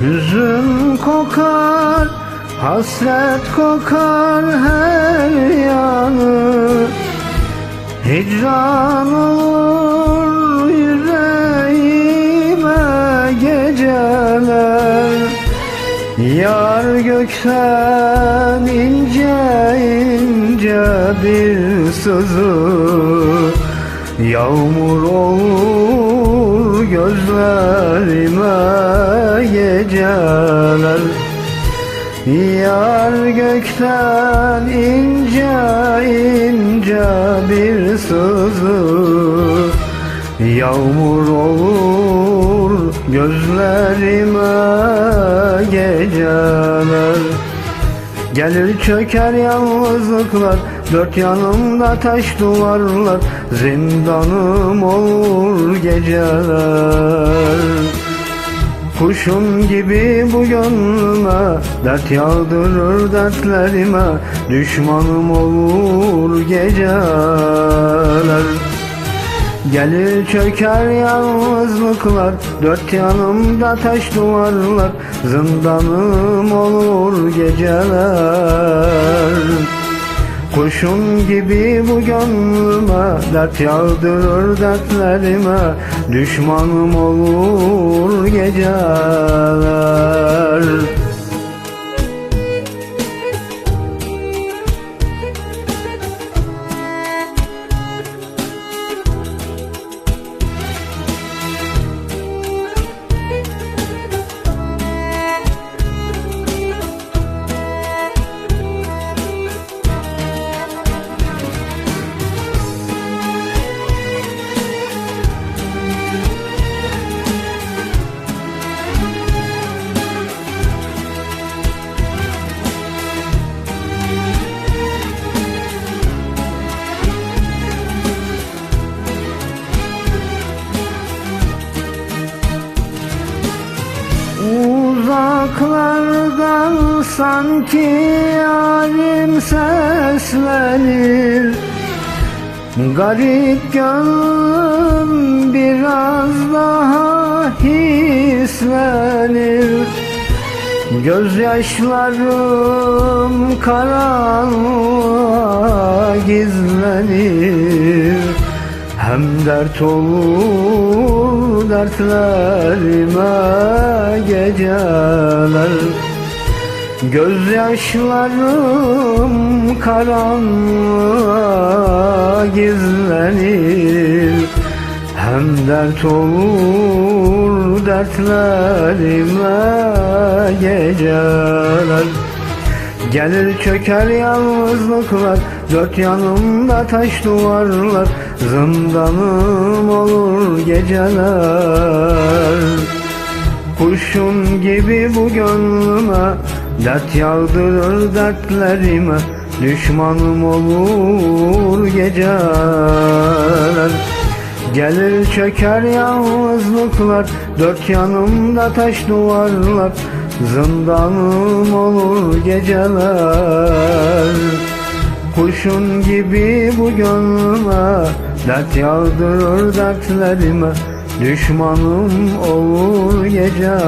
Hüzün kokar, hasret kokar her yanı. Hicran olur yüreğime geceler. Yar gökten ince ince bir sızı Yağmur olur gözlerime geceler. Yar gökten ince ince bir sızı Yağmur olur gözlerime geceler. Gelir çöker yalnızlıklar Dört yanımda taş duvarlar Zindanım olur geceler. Kuşun gibi bu gönlüme Dert yağdırır dertlerime. Düşmanım olur geceler. Gelir çöker yalnızlıklar Dört yanımda taş duvarlar Zindanım olur geceler Kuşun gibi bu gönlüme Dert yağdırır dertlerime. Düşmanım olur geceler Uzaklardan sanki yarim seslenir. Garip gönlüm biraz daha hislenir. Gözyaşlarım karanlığa gizlenir Hem dert olur dertlerime geceler. Gözyaşlarım karanlığa gizlenir. Hem dert olur dertlerime geceler Gelir çöker yalnızlıklar Dört yanımda taş duvarlar Zindanım olur geceler. Kurşun gibi bu gönlüme Dert yağdırır dertlerime Düşmanım olur geceler. Gelir çöker yalnızlıklar Dört yanımda taş duvarlar Zindanım olur geceler. Kurşun gibi bu gönlüme Dert yağdırır dertlerime. Düşmanım olur geceler